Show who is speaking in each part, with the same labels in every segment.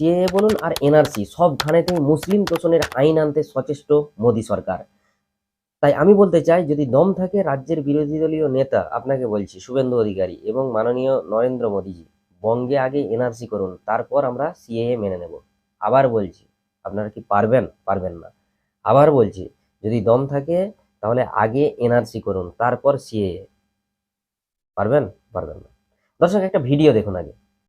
Speaker 1: CAA বলুন আর NRC সবখানেতেই মুসলিম তোষণের আইন আনতে সচেষ্ট মোদী সরকার। তাই আমি বলতে চাই, যদি দম থাকে রাজ্যের বিরোধী দলীয় নেতা, আপনাকে বলছি, শুভেন্দু অধিকারী এবং মাননীয় নরেন্দ্র মোদীজি, বঙ্গে আগে এনআরসি করুন, তারপর আমরা সিএএ মেনে নেব। আবার বলছি, আপনারা কি পারবেন? পারবেন না। আবার বলছি, যদি দম থাকে, তাহলে আগে এনআরসি করুন, তারপর সিএএ পারবেন? পারবেন না। দর্শক, একটা ভিডিও দেখুন আগে।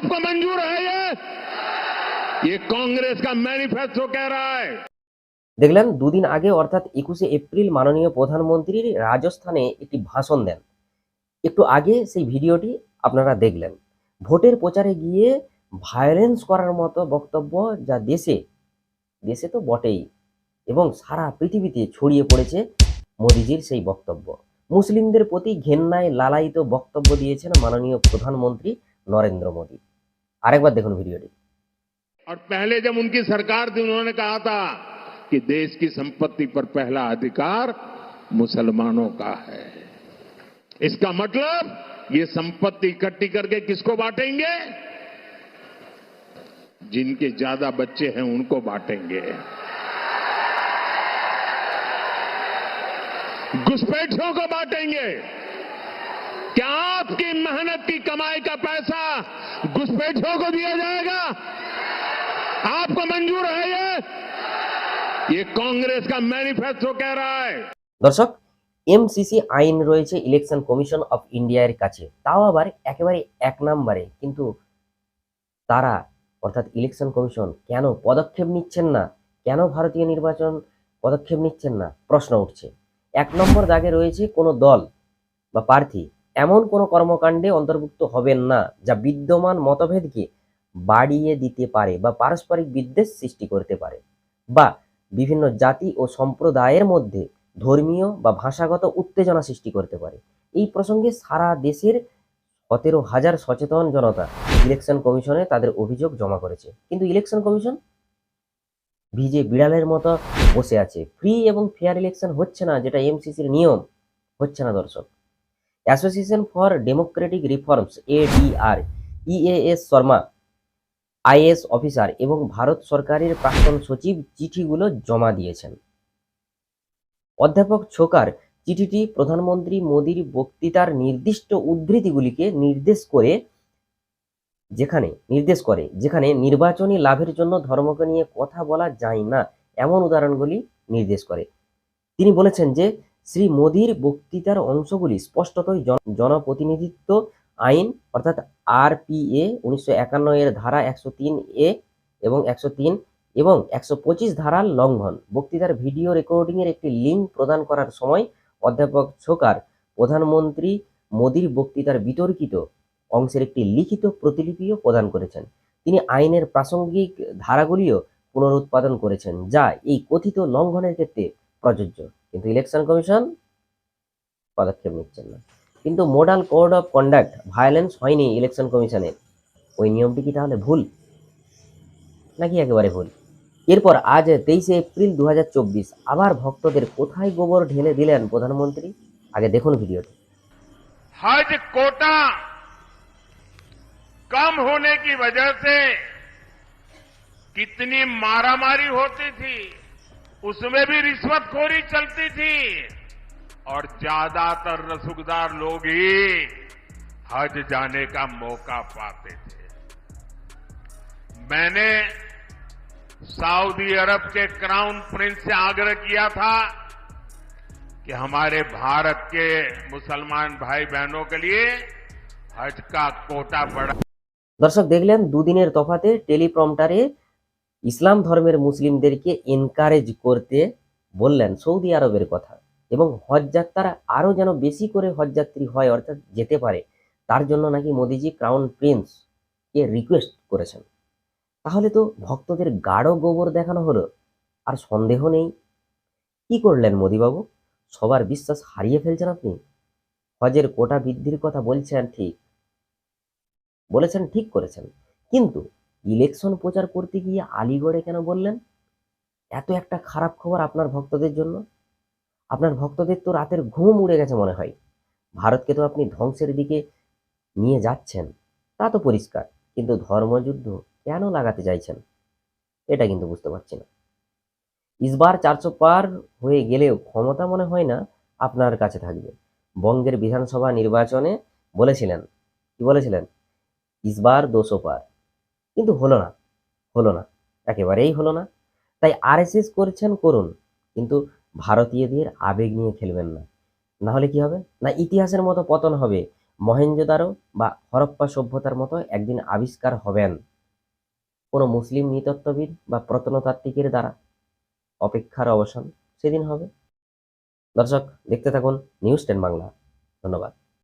Speaker 2: आपको मंजूर है ये ये कांग्रेस का मैनिफेस्टो कह रहा है
Speaker 1: দেখলেন দুদিন আগে অর্থাৎ একুশে এপ্রিল মাননীয় প্রধানমন্ত্রীর রাজস্থানে একটি ভাষণ দেন একটু আগে সেই ভিডিওটি আপনারা দেখলেন ভোটের প্রচারে গিয়ে ভায়োলেন্স করার মতো বক্তব্য যা দেশে দেশে তো বটেই এবং সারা পৃথিবীতে ছড়িয়ে পড়েছে মোদিজির সেই বক্তব্য মুসলিমদের প্রতি ঘেন্নায় লালায়িত বক্তব্য দিয়েছেন মাননীয় প্রধানমন্ত্রী নরেন্দ্র মোদী আরেকবার দেখুন ভিডিওটি
Speaker 2: और पहले जब उनकी सरकार थी उन्होंने कहा था कि देश की संपत्ति पर पहला अधिकार मुसलमानों का है इसका मतलब ये संपत्ति इकट्ठी करके किसको बांटेंगे जिनके ज्यादा बच्चे हैं उनको बांटेंगे घुसपैठियों को बांटेंगे क्या आपकी मेहनत की कमाई का पैसा घुसपैठियों को दिया जाएगा आपको मंजूर है ये ये कांग्रेस का मैनिफेस्टो कह रहा है
Speaker 1: দর্শক এমসিসি আইন রয়েছে ইলেকশন কমিশন অফ ইন্ডিয়ার কাছে তাও আবার একেবারে এক নম্বরে কিন্তু তারা অর্থাৎ ইলেকশন কমিশন কেন পদক্ষেপ নিচ্ছেন না কেন ভারতীয় নির্বাচন পদক্ষেপ নিচ্ছেন না প্রশ্ন উঠছে এক নম্বর দাগে রয়েছে কোনো দল বা প্রার্থী এমন কোনো কর্মকাণ্ডে অন্তর্ভুক্ত হবেন না যা বিদ্যমান মতভেদকে বাড়িয়ে দিতে পারে বা পারস্পরিক বিদ্বেষ সৃষ্টি করতে পারে বা বিভিন্ন জাতি ও সম্প্রদায়ের মধ্যে ধর্মীয় বা ভাষাগত উত্তেজনা সৃষ্টি করতে পারে। এই প্রসঙ্গে সারা দেশের সতেরো হাজার সচেতন জনতা ইলেকশন কমিশনে তাদের অভিযোগ জমা করেছে। কিন্তু ইলেকশন কমিশন? ভিজে বিড়ালের মতো বসে আছে। ফ্রি এবং ফেয়ার ইলেকশন হচ্ছে না, যেটা এমসিসির নিয়ম। হচ্ছে না দর্শক। Association for democratic reforms ADR EAS Sharma IAS officer এবং ভারত সরকারের প্রাক্তন সচিব চিঠিগুলো জমা দিয়েছেন। অধ্যাপক ছোকার চিঠিটি প্রধানমন্ত্রী মোদীর বক্তৃতার নির্দিষ্ট উদ্ধৃতিগুলিকে নির্দেশ করে যেখানে, নির্দেশ করে, যেখানে নির্বাচনী লাভের জন্য ধর্মকে নিয়ে কথা বলা যায় না, এমন উদাহরণগুলি নির্দেশ করে। তিনি বলেছেন যে শ্রী মোদীর বক্তৃতার অংশগুলি স্পষ্টতই জন- জনপ্রতিনিধিত্ব আইন, অর্থাৎ আরপিএ উনিশশো একান্ন এর ধারা একশো তিন এ এবং একশো তিন এবং একশো পঁচিশ ধারার লঙ্ঘন। বক্তৃতার ভিডিও রেকর্ডিংয়ের একটি লিঙ্ক প্রদান করার সময় অধ্যাপক ছোকার প্রধানমন্ত্রী মোদীর বক্তৃতার বিতর্কিত অংশের একটি লিখিত প্রতিলিপিও প্রদান করেছেন। তিনি আইনের প্রাসঙ্গিক ধারাগুলিও পুনরুৎপাদন করেছেন, যা এই কথিত লঙ্ঘনের ক্ষেত্রে প্রযোজ্য। কিন্তু ইলেকশন কমিশন পদক্ষেপ নিচ্ছেন না কিন্তু model code of conduct violence হয়নি ইলেকশন কমিশনের ওই নিয়মটি কি তাহলে ভুল নাকি একেবারে ভুল এরপর আজ তেইশে এপ্রিল দু আবার ভক্তদের কোথায় গোবর ঢেলে দিলেন প্রধানমন্ত্রী আগে দেখুন ভিডিওটি
Speaker 2: हज कोटा कम होने की वजह से कितनी मारामारी होती थी उसमें भी रिश्वतखोरी चलती थी और ज्यादातर रसूखदार लोग ही हज जाने का मौका पाते थे मैंने सऊदी अरब के क्राउन प्रिंस से आग्रह किया था कि हमारे भारत के मुसलमान भाई बहनों के लिए हज का कोटा बढ़ा
Speaker 1: দর্শক দেখলেন দুদিনের তফাতে টেলিপ্রম্পটারে ইসলাম ধর্মের মুসলিমদেরকে এনকারেজ করতে বললেন সৌদি আরবের কথা এবং হজ যাত্রারা আরও যেন বেশি করে হজযাত্রী হয় অর্থাৎ যেতে পারে, তার জন্য নাকি মোদিজি ক্রাউন প্রিন্সকে রিকোয়েস্ট করেছেন। তাহলে তো ভক্তদের গাঢ় গোবর দেখানো হলো, আর সন্দেহ নেই। কি করলেন মোদিবাবু? সবার বিশ্বাস হারিয়ে ফেলছেন আপনি? হজের কোটা বৃদ্ধির কথা বলছেন ঠিক, বলেছেন ঠিক করেছেন, কিন্তু ইলেকশন প্রচার করতে গিয়ে আলিগড়ে কেন বললেন? এত একটা খারাপ খবর আপনার ভক্তদের জন্য? আপনার ভক্তদের তো রাতের ঘুম উড়ে গেছে মনে হয়। ভারতকে তো আপনি ধ্বংসের দিকে নিয়ে যাচ্ছেন, তা তো পরিষ্কার। কিন্তু ধর্মযুদ্ধ কেন লাগাতে চাইছেন? এটা কিন্তু বুঝতে পারছি না। ইসবার চারশো পার হয়ে গেলেও ক্ষমতা মনে হয় না আপনার কাছে থাকবে। বঙ্গের বিধানসভা নির্বাচনে বলেছিলেন, কি বলেছিলেন? ইসবার দোষো পার। কিন্তু হলো না হলো না, একেবারেই হলো না। তাই আরএসএস করছেন, করুন, কিন্তু ভারতীয়দের আবেগ নিয়ে খেলবেন না। না হলে কি হবে? না, ইতিহাসের মতো পতন হবে মহেঞ্জোদারো বা হরপ্পা সভ্যতার মতো একদিন আবিষ্কার হবেন। কোনো মুসলিম নৃতত্ত্ববিদ বা প্রত্নতাত্ত্বিকের দ্বারা অপেক্ষার অবসান সেদিন হবে। দর্শক, দেখতে থাকুন নিউজ টেন বাংলা। ধন্যবাদ।